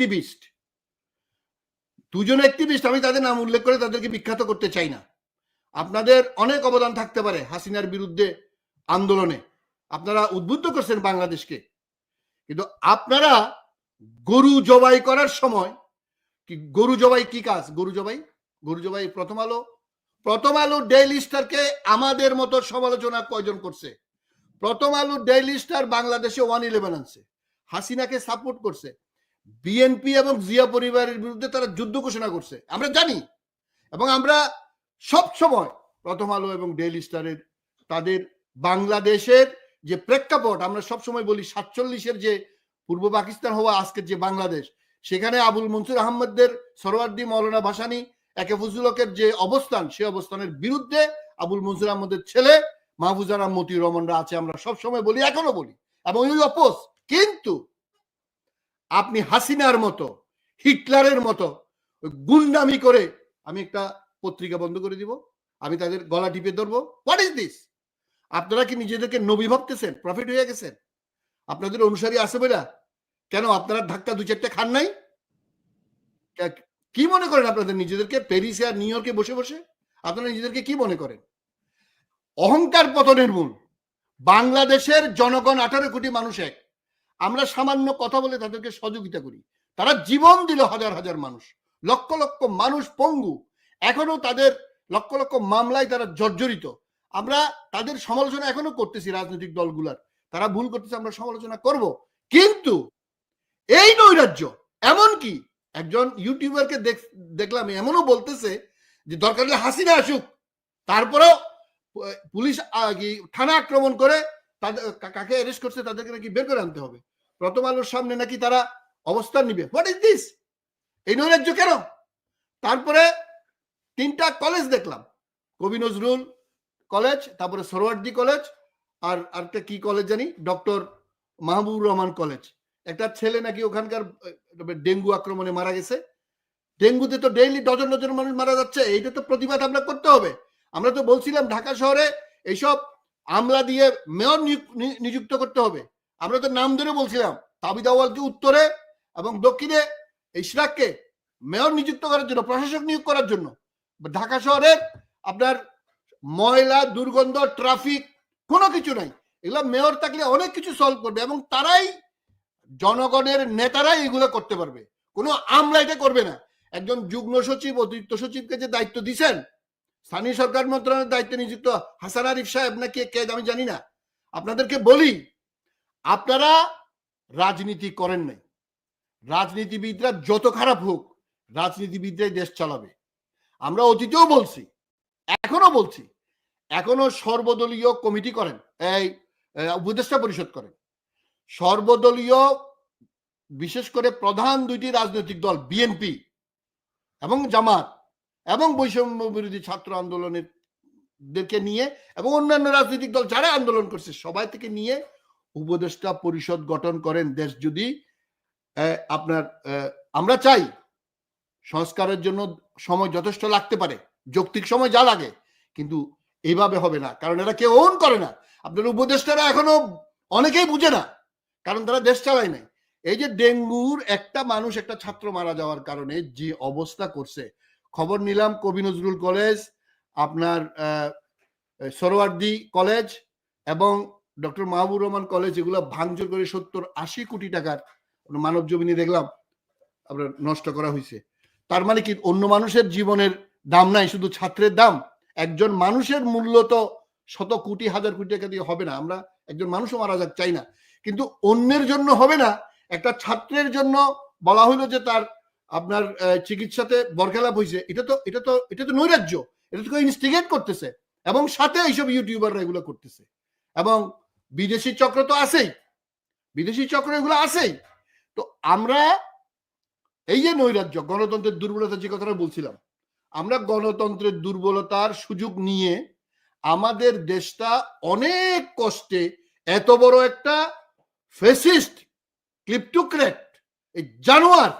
Activist দুজন activist আমি তাদের নাম উল্লেখ করে তাদেরকে বিখ্যাত করতে চাই না। আপনাদের অনেক অবদান থাকতে পারে হাসিনার বিরুদ্ধে আন্দোলনে। আপনারা উদ্বুদ্ধ করছেন বাংলাদেশকে। কিন্তু আপনারা গরু জবাই করার সময় কি, গরু জবাই কি কাজ? গরু জবাই? গরু জবাই প্রথম আলো? প্রথম আলো ডেইলি স্টারকে আমাদের মতো সমালোচনা কয়জন করছে? প্রথম আলো ডেইলি স্টার বাংলাদেশে ওয়ান ইলেভেন আনছে। হাসিনাকে সাপোর্ট করছে। বিএনপি এবং জিয়া পরিবারের বিরুদ্ধে তারা যুদ্ধ ঘোষণা করছে। আমরা জানি। এবং আমরা সব সময় প্রথম আলো এবং ডেইলি স্টারের তাদের বাংলাদেশের যে প্রেক্ষাপট, আমরা সব সময় বলি সাতচল্লিশের যে পূর্ব পাকিস্তান হওয়া আজকের যে বাংলাদেশ, সেখানে আবুল মনসুর আহমদদের সরওয়ার্দি মৌলানা ভাসানি, একে ফজলকের যে অবস্থান, সে অবস্থানের বিরুদ্ধে আবুল মনসুর আহমদের ছেলে মাহফুজানা মতি রমনরা আছে, আমরা সব সময় বলি, এখনও বলি। এবং ওই অপোজ, কিন্তু আপনি হাসিনার মতো, হিটলারের মতো গুন্ডামি করে আমি একটা পত্রিকা বন্ধ করে দিব, আমি তাদের গলা টিপে ধরবো। হোয়াট ইজ দিস আপনারা কি নিজেদেরকে নবী ভাবতেছেন? প্রফিট হয়ে গেছেন? আপনাদের অনুসারী আছে বলে কেন আপনারা ধাক্কা দু চারটে খান নাই? কি মনে করেন আপনাদের নিজেদেরকে? প্যারিসে আর নিউ ইয়র্কে বসে বসে? আপনারা নিজেদেরকে কি মনে করেন? অহংকার পতনের মূল। বাংলাদেশের জনগণ আঠারো কোটি মানুষ এক। আমরা সামান্য কথা বলে তাদেরকে সহযোগিতা করি। তারা জীবন দিল হাজার হাজার মানুষ। লক্ষ লক্ষ মানুষ পঙ্গু। এখনও তাদের লক্ষ লক্ষ মামলায় তারা জর্জরিত। আমরা তাদের সমালোচনা এখনও করতেছি রাজনৈতিক দলগুলার। তারা ভুল করতেছে, আমরা সমালোচনা করব। কিন্তু এই নৈরাজ্য এমন কি একজন ইউটিউবারকে দেখ- দেখলাম, এমনও বলতেছে যে দরকার হলে হাসিনা আসুক। তারপরেও পুলিশ থানা আক্রমণ করে তাদের কাকে অ্যারেস্ট করছে তাদেরকে নাকি বের করে আনতে হবে। প্রথম আলোর সামনে নাকি তারা অবস্থান নিবে। হোয়াট ইজ দিস এই নৈরাজ্য কেন? তারপরে তিনটা কলেজ দেখলাম। কবি নজরুল কলেজ তারপরে সরোয়ার্দি কলেজ আর আরেকটা কি কলেজ জানি? ডক্টর মাহবুবুর রহমান কলেজ একটা ছেলে নাকি ওখানকার ডেঙ্গু আক্রমণে মারা গেছে। ডেঙ্গুতে তো ডেইলি ডজন ডজন মানুষ মারা যাচ্ছে। এইটা তো প্রতিবাদ আমরা করতে হবে। আমরা তো বলছিলাম ঢাকা শহরে এইসব আমলা দিয়ে মেয়র নিযুক্ত করতে হবে। আমরা তো নাম ধরে বলছিলাম, তাবিদ আওয়ালকে উত্তরে এবং দক্ষিণে ইশরাককে মেয়র নিযুক্ত করার জন্য, প্রশাসক নিয়োগ করার জন্য। ঢাকা শহরের আপনার ময়লা, দুর্গন্ধ, ট্রাফিক, কোনো কিছু নাই। এগুলো মেয়র থাকলে অনেক কিছু সলভ করবে এবং তারাই জনগণের নেতারাই এগুলো করতে পারবে। কোনো আমলা এটা করবে না। একজন যুগ্ম সচিব, অতিরিক্ত সচিবকে যে দায়িত্ব দিছেন, স্থানীয় সরকার মন্ত্রণালয়ের দায়িত্বে নিযুক্ত হাসান আরিফ সাহেব না কে কে, আমি জানি না। আপনাদেরকে বলি আপনারা রাজনীতি করেন নাই। রাজনীতিবিদরা যত খারাপ হোক, রাজনীতিবিদরাই দেশ চালাবে। আমরা অতীতেও বলছি এখনও বলছি এখনও সর্বদলীয় কমিটি করেন, এই উপদেষ্টা পরিষদ করেন। সর্বদলীয়, বিশেষ করে প্রধান দুইটি রাজনৈতিক দল, বিএনপি এবং জামাত এবং বৈষম্য বিরোধী ছাত্র আন্দোলনের দেরকে নিয়ে এবং অন্যান্য রাজনৈতিক দল যারা আন্দোলন করছে, সবাই থেকে নিয়ে উপদেষ্টা পরিষদ গঠন করেন দেশ যদি আপনার আমরা চাই সংস্কারের জন্য সময় যথেষ্ট লাগতে পারে, যৌক্তিক সময় যা লাগে, কিন্তু এইভাবে হবে না, কারণ এরা কেউ ওন করে না। আপনার উপদেষ্টারা এখনও অনেকেই বুঝে না, কারণ তারা দেশ চালায় নাই। এই যে ডেঙ্গুর একটা মানুষ, একটা ছাত্র মারা যাওয়ার কারণে যে অবস্থা করছে, খবর নিলাম কবি নজরুল কলেজ, আপনার সরোয়ার্দি কলেজ এবং ডক্টর মাহবুর রহমান কলেজ এগুলো ভাঙচুর করে সত্তর আশি কোটি টাকার মানব জমিনে দেখলাম আপনার নষ্ট করা হয়েছে তার মানে কি, অন্য মানুষের জীবনের দাম নাই, শুধু ছাত্রের দাম। একজন মানুষের মূল্য তো শত কোটি, হাজার কোটি টাকা দিয়ে হবে না, আমরা একজন মানুষও মারা যাক, চাই না। কিন্তু অন্যের জন্য হবে না, একটা ছাত্রের জন্য বলা হলো যে তার আপনার চিকিৎসাতে বরখেলাপ হয়েছে এটা তো এটা তো এটা তো নৈরাজ্য, এটা তো ইনস্টিগেট করতেছে। এবং সাথে এইসব ইউটিউবাররা এগুলো করতেছে। এবং বিদেশি চক্র তো আছেই। বিদেশি চক্র এগুলো আছেই। তো আমরা এই যে নৈরাজ্য, গণতন্ত্রের দুর্বলতা যে কথাটা বলছিলাম, আমরা গণতন্ত্রের দুর্বলতার সুযোগ নিয়ে আমাদের দেশটা অনেক কষ্টে এত বড় একটা ফেসিস্ট ক্লিপটুক্রেট এই জানোয়ার,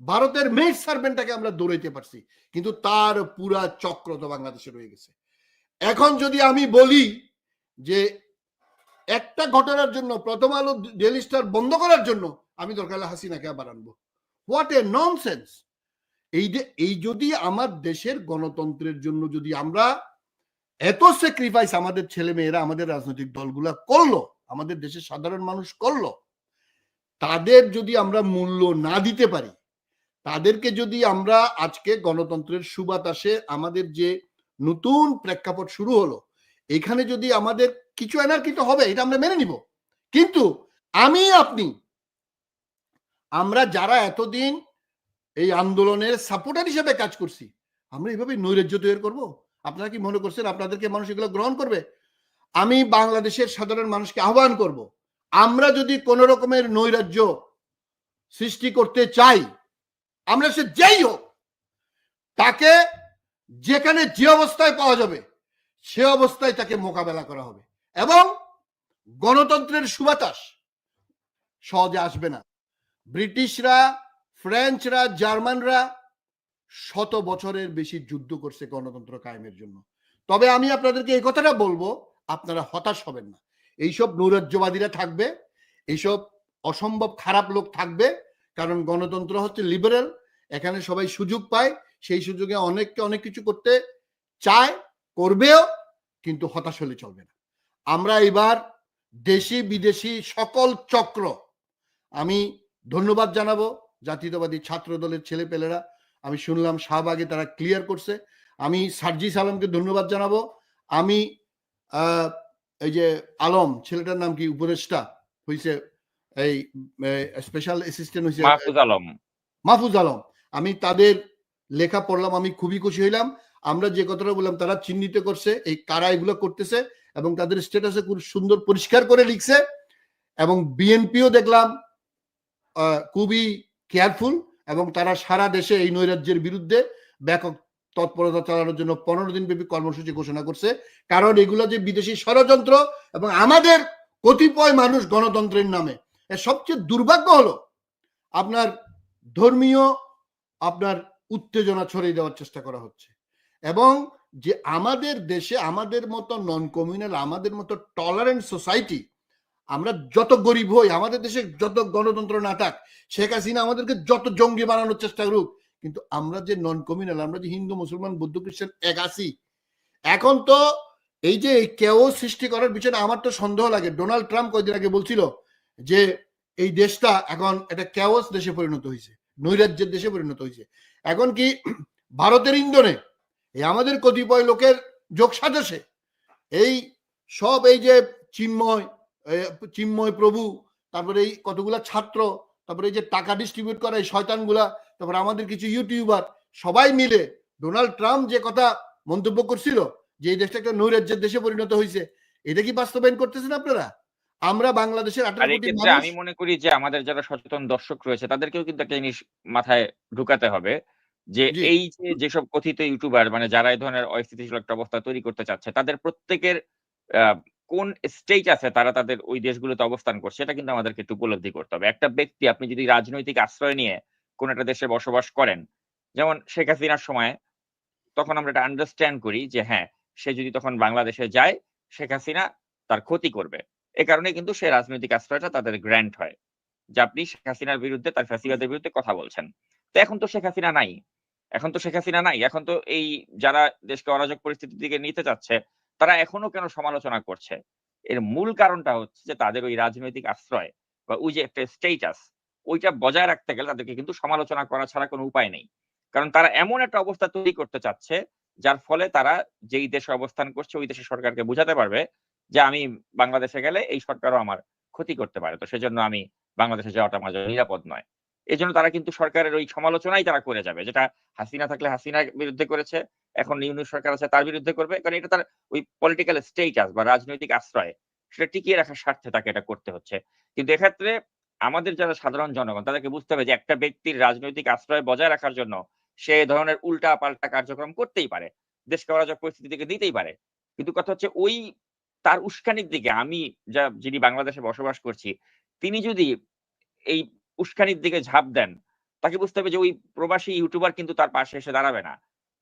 ভারতের মেড সার্ভেন্টটাকে আমরা দৌড়াইতে পারছি, কিন্তু তার পুরা চক্র তো বাংলাদেশে রয়ে গেছে। এখন যদি আমি বলি যে একটা ঘটনার জন্য, প্রথম আলো ডেলি স্টার বন্ধ করার জন্য আমি দরকার হলে হাসিনাকে আবার আনব। হোয়াট এ ননসেন্স এই যে, এই যদি আমার দেশের গণতন্ত্রের জন্য যদি আমরা এত স্যাক্রিফাইস আমাদের ছেলে মেয়েরা আমাদের রাজনৈতিক দলগুলা করল, আমাদের দেশের সাধারণ মানুষ করল, তাদের যদি আমরা মূল্য না দিতে পারি, তাদেরকে যদি আমরা আজকে গণতন্ত্রের সুবাতাসে আমাদের যে নতুন প্রেক্ষাপট শুরু হলো, এখানে যদি আমাদের কিছু এনার্কি তো হবে, এটা আমরা মেনে নিব। কিন্তু আমি, আপনি, আমরা যারা এতদিন এই আন্দোলনের সাপোর্টার হিসেবে কাজ করছি, আমরা এইভাবে নৈরাজ্য তৈরি করব? আপনারা কি মনে করছেন আপনাদেরকে মানুষ এগুলো গ্রহণ করবে? আমি বাংলাদেশের সাধারণ মানুষকে আহ্বান করব, আমরা যদি কোন রকমের নৈরাজ্য সৃষ্টি করতে চাই, আমরা সে যেই হোক, তাকে যেখানে যে অবস্থায় পাওয়া যাবে, সে অবস্থায় তাকে মোকাবেলা করা হবে। এবং গণতন্ত্রের সুবাতাস। সহজে আসবে না। ব্রিটিশরা, ফ্রেঞ্চরা, জার্মানরা শত বছরের বেশি যুদ্ধ করছে গণতন্ত্র কায়েমের জন্য। তবে আমি আপনাদেরকে এই কথাটা বলব, আপনারা হতাশ হবেন না। এইসব নৈরাজ্যবাদীরা থাকবে, এইসব অসম্ভব খারাপ লোক থাকবে, কারণ গণতন্ত্র হচ্ছে লিবারেল এখানে সবাই সুযোগ পায়, সেই সুযোগে অনেককে অনেক কিছু করতে চায়, করবেও, কিন্তু হতাশ হলে চলবে না। আমরা এবার দেশি বিদেশি সকল চক্র আমি ধন্যবাদ জানাব জাতীয়তাবাদী ছাত্র দলের ছেলেপেলেরা। আমি শুনলাম শাহবাগে তারা ক্লিয়ার করছে। আমি সার্জিস আলমকে ধন্যবাদ জানাব। আমি আহ, এই যে আলম ছেলেটার নাম কি? উপদেষ্টা হয়েছে এই স্পেশাল অ্যাসিস্ট্যান্ট হয়েছে মাহফুজ আলম। মাহফুজ আলম। আমি তাদের লেখা পড়লাম আমি খুবই খুশি হইলাম। আমরা যে কথাটা বললাম, তারা চিহ্নিত করছে, এই কারা এগুলো করতেছে এবং তাদের স্ট্যাটাসে খুব সুন্দর পরিষ্কার করে লিখছে এবং বিএনপিও দেখলাম খুবই কেয়ারফুল এবং তারা সারা দেশে এই নৈরাজ্যের বিরুদ্ধে ব্যাপক তৎপরতা চালানোর জন্য পনেরো দিন ব্যাপী কর্মসূচি ঘোষণা করছে। কারণ এগুলো যে বিদেশি ষড়যন্ত্র এবং আমাদের কতিপয় মানুষ গণতন্ত্রের নামে সবচেয়ে দুর্ভাগ্য হলো আপনার ধর্মীয় আপনার উত্তেজনা ছড়িয়ে দেওয়ার চেষ্টা করা হচ্ছে। এবং যে আমাদের দেশে আমাদের মতো নন কমিউনাল আমাদের মতো টলারেন্ট সোসাইটি আমরা যত গরিব হই, আমাদের দেশে যত গণতন্ত্র না থাক শেখ হাসিনা আমাদেরকে যত জঙ্গি বানানোর চেষ্টা করুক, কিন্তু আমরা যে নন কমিউনাল আমরা যে হিন্দু, মুসলমান, বৌদ্ধ, খ্রিস্টান এক আছি, এখন তো এই যে এই কেউ সৃষ্টি করার পিছনে আমার তো সন্দেহ লাগে। ডোনাল্ড ট্রাম্প কয়েকদিন আগে বলছিল যে এই দেশটা এখন একটা ক্যাওস দেশে পরিণত হয়েছে, নৈরাজ্যের দেশে পরিণত হয়েছে। এখন কি ভারতের ইন্ধনে এই আমাদের কতিপয় লোকের যোগ সাজসে। এই সব এই যে চিন্ময় চিন্ময় প্রভু তারপরে এই কতগুলা ছাত্র তারপরে এই যে টাকা ডিস্ট্রিবিউট করে এই শয়তানগুলা তারপরে আমাদের কিছু ইউটিউবার সবাই মিলে ডোনাল্ড ট্রাম্প যে কথা মন্তব্য করছিল যে এই দেশটা একটা নৈরাজ্যের দেশে পরিণত হয়েছে এটা কি বাস্তবায়ন করতেছেন আপনারা? আমরা বাংলাদেশের আমি মনে করি যে আমাদের যারা সচেতন দর্শক রয়েছে তাদেরকেও কিন্তু একটা জিনিস মাথায় ঢুকাতে হবে। যে এই যে যেসব কথিত ইউটিউবার মানে যারা এই ধরনের অস্থিতিশীল একটা অবস্থা তৈরি করতে চাচ্ছে তাদের প্রত্যেকের কোন স্টেজ আছে তারা তাদের ওই দেশগুলোতে অবস্থান করছে সেটা কিন্তু আমাদেরকে একটু উপলব্ধি করতে হবে। একটা ব্যক্তি আপনি যদি রাজনৈতিক আশ্রয় নিয়ে কোন একটা দেশে বসবাস করেন যেমন শেখ হাসিনার সময় তখন আমরা এটা আন্ডারস্ট্যান্ড করি যে হ্যাঁ সে যদি তখন বাংলাদেশে যায় শেখ হাসিনা তার ক্ষতি করবে। এ কারণে কিন্তু সে রাজনৈতিক আশ্রয়টা তাদের গ্র্যান্ট হয় যে আপনি শেখ হাসিনার বিরুদ্ধে তার ফ্যাসিবাদের বিরুদ্ধে কথা বলছেন। তো এখন তো শেখ হাসিনা নাই। এখন তো শেখ হাসিনা নাই। এখন তো এই যারা দেশকে অরাজক পরিস্থিতির দিকে নিতে চাচ্ছে, তারা এখনও কেন সমালোচনা করছে? এর মূল কারণটা হচ্ছে যে তাদের ওই রাজনৈতিক আশ্রয় বা ওই যে একটা স্টেটাস ওইটা বজায় রাখতে গেলে তাদেরকে কিন্তু সমালোচনা করা ছাড়া কোনো উপায় নেই। কারণ তারা এমন একটা অবস্থা তৈরি করতে চাচ্ছে, যার ফলে তারা যেই দেশে অবস্থান করছে, ওই দেশের সরকারকে বোঝাতে পারবে যে আমি বাংলাদেশে গেলে এই সরকারও আমার ক্ষতি করতে পারে। তো সেজন্য আমি বাংলাদেশে যাওয়াটা জন্য নিরাপদ নয়। এই জন্য তারা কিন্তু সরকারের ওই সমালোচনাই তারা করে যাবে, যেটা হাসিনা থাকলে হাসিনার বিরুদ্ধে করেছে, এখন ইউনিট সরকার আছে তার বিরুদ্ধে করবে, কারণ এটা তার ওই পলিটিক্যাল স্টেটাস বা রাজনৈতিক আশ্রয়, সেটা টিকিয়ে রাখার স্বার্থে তাকে এটা করতে হচ্ছে। কিন্তু এক্ষেত্রে আমাদের যারা সাধারণ জনগণ, তাদেরকে বুঝতে হবে যে একটা ব্যক্তির রাজনৈতিক আশ্রয় বজায় রাখার জন্য সে ধরনের উল্টা পাল্টা কার্যক্রম করতেই পারে, দেশকে অরাজক পরিস্থিতি থেকে দিতেই পারে। কিন্তু কথা হচ্ছে ওই তার উস্কানির দিকে আমি যা যিনি বাংলাদেশে বসবাস করছি, তিনি যদি এই উস্কানির দিকে ঝাঁপ দেন। তাকে বুঝতে হবে যে ওই প্রবাসী ইউটিউবার কিন্তু তার পাশে এসে দাঁড়াবে না।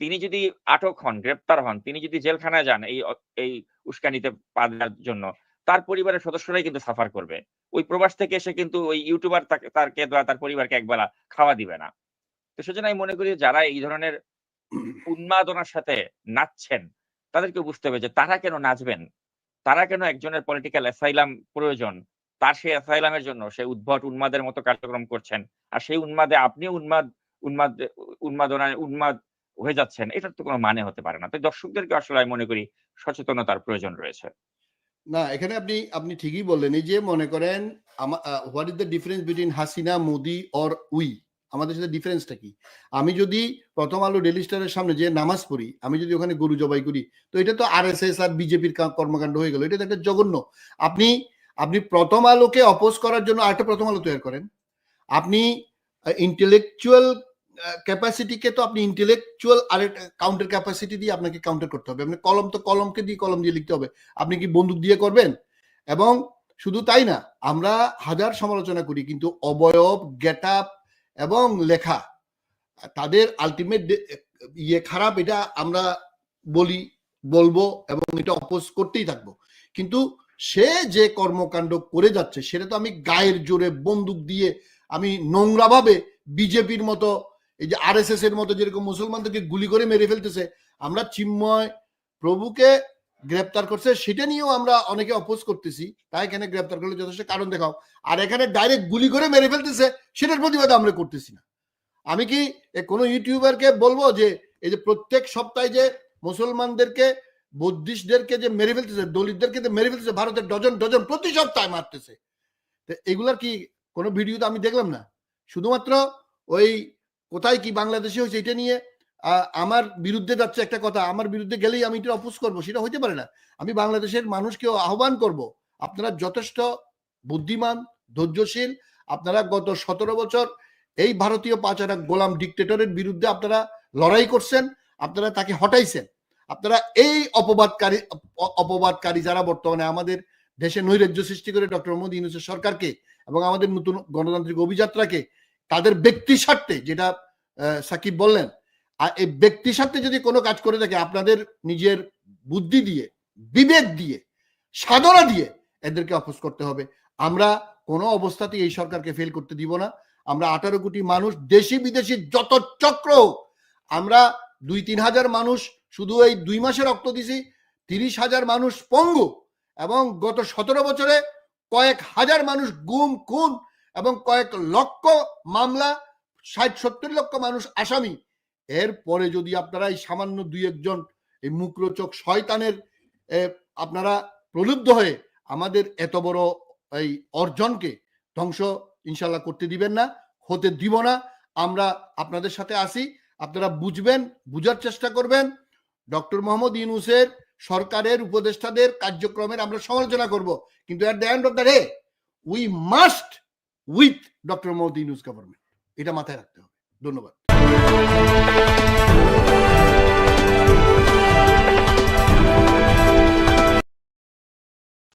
তিনি যদি আটক হন, গ্রেপ্তার হন, তিনি যদি জেলখানায় যান এই এই উস্কানিতে পা দেওয়ার জন্য, তার পরিবারের সদস্যরাই কিন্তু সাফার করবে। ওই প্রবাস থেকে এসে কিন্তু ওই ইউটিউবার তাকে, তারকে বা তার পরিবারকে একবেলা খাওয়া দিবে না। তো সেজন্য আমি মনে করি যারা এই ধরনের উন্মাদনার সাথে নাচছেন তাদেরকে বুঝতে হবে যে তারা কেন নাচবেন? তারা কেন একজনের পলিটিক্যাল অ্যাসাইলাম প্রয়োজন? তার সেই অ্যাসাইলামের জন্য সে উদ্ভট উন্মাদের মতো কার্যক্রম করছেন। আর সেই উন্মাদে আপনিও উন্মাদ উন্মাদ উন্মাদনায় উন্মাদ হয়ে যাচ্ছেন। এটার তো কোনো মানে হতে পারে না। তাই দর্শকদেরকে আসলে আমি মনে করি সচেতনতার প্রয়োজন রয়েছে। না, এখানে আপনি আপনি ঠিকই বললেন। এই যে মনে করেন what is the difference between Hasina Modi or we আমাদের সাথে ডিফারেন্সটা কি? আমি যদি প্রথম আলো ডেলি স্টারের সামনে যে নামাজ পড়ি, আমি যদি ওখানে গরু জবাই করি, তো এটা তো আর এস এস আর বিজেপির কর্মকাণ্ড হয়ে গেল। এটা তো একটা জঘন্য। আপনি আপনি প্রথম আলোকে অপোজ করার জন্য আরেকটা প্রথম আলো তৈরি করেন। আপনি ইন্টেলেকচুয়াল ক্যাপাসিটিকে তো আপনি ইন্টেলেকচুয়াল আরেক কাউন্টার ক্যাপাসিটি দিয়ে আপনাকে কাউন্টার করতে হবে। আপনি কলম তো কলমকে দিয়ে কলম দিয়ে লিখতে হবে। আপনি কি বন্দুক দিয়ে করবেন? এবং শুধু তাই না, আমরা হাজার সমালোচনা করি, কিন্তু অবয়ব গেট আপ এবং লেখা, তাদের আলটিমেট ইয়ে খারাপ, এটা আমরা বলি, বলব এবং এটা অপোজ করতেই থাকব। কিন্তু সে যে কর্মকাণ্ড করে যাচ্ছে, সেটা তো আমি গায়ের জোরে বন্দুক দিয়ে আমি নোংরাভাবে বিজেপির মতো, এই যে আর এর মতো যেরকম মুসলমানদেরকে গুলি করে মেরে ফেলতেছে, আমরা চিন্ময় প্রভুকে গ্রেপ্তার করছে, সেটা নিয়েও আমরা অনেকে অপোজ করতেছি, তাই এখানে গ্রেপ্তার করলে যথেষ্ট কারণ দেখাও। আর এখানে ডাইরেক্ট গুলি করে মেরে ফেলতেছে, সেটার প্রতিবাদ আমরা করতেছি না। আমি কি কোনো ইউটিউবারকে বলব যে, এই যে প্রত্যেক সপ্তাহে যে মুসলমানদেরকে বুদ্ধিস্টদেরকে যে মেরে ফেলতেছে, দলিতদেরকে যে মেরে ফেলতেছে, ভারতের ডজন ডজন প্রতি সপ্তাহে মারতেছে। তো এগুলার কি কোনো ভিডিও তো আমি দেখলাম না। শুধুমাত্র ওই কোথায় কি বাংলাদেশে হয়েছে এটা নিয়ে আমার বিরুদ্ধে যাচ্ছে একটা কথা, আমার বিরুদ্ধে গেলেই আমি এটা অপোজ করব, সেটা হইতে পারে না। আমি বাংলাদেশের মানুষকে আহ্বান করব, আপনারা যথেষ্ট বুদ্ধিমান, ধৈর্যশীল, আপনারা গত সতেরো বছর এই ভারতীয় পাচারা গোলাম ডিকটেটরের বিরুদ্ধে আপনারা লড়াই করছেন, আপনারা তাকে হটাইছেন। আপনারা এই অপবাদকারী অপবাদকারী যারা বর্তমানে আমাদের দেশে নৈরাজ্য সৃষ্টি করে ডক্টর মোদী ইউনুসের সরকারকে এবং আমাদের নতুন গণতান্ত্রিক অভিযাত্রাকে, তাদের ব্যক্তি স্বার্থে যেটা সাকিব বললেন, আর এই ব্যক্তি স্বার্থে যদি কোনো কাজ করে থাকে, আপনাদের নিজের বুদ্ধি দিয়ে, বিবেক দিয়ে, সাধনা দিয়ে এদেরকে অপোজ করতে হবে। আমরা কোনো অবস্থাতেই এই সরকারকে ফেল করতে দিব না। আমরা আঠারো কোটি মানুষ, দেশি বিদেশি যত চক্র আমরা দুই তিন হাজার মানুষ শুধু এই দুই মাসে রক্ত দিছি, তিরিশ হাজার মানুষ পঙ্গু এবং গত সতেরো বছরে কয়েক হাজার মানুষ গুম, খুন এবং কয়েক লক্ষ মামলা, ষাট, সত্তর লক্ষ মানুষ আসামি। এরপরে যদি আপনারা এই সামান্য দুই একজন, এই মুক্রোচক শয়তানের আপনারা প্রলুব্ধ হয়ে আমাদের এত বড় এই অর্জনকে ধ্বংস ইনশাল্লাহ করতে দিবেন না, হতে দিব না। আমরা আপনাদের সাথে আসি আপনারা বুঝবেন, বুঝার চেষ্টা করবেন। ডক্টর মোহাম্মদ ইউনুসের সরকারের উপদেষ্টাদের কার্যক্রমের আমরা সমালোচনা করব। কিন্তু at the end of the day we must with doctor Mohammad Yunus government এটা মাথায় রাখতে হবে। ধন্যবাদ।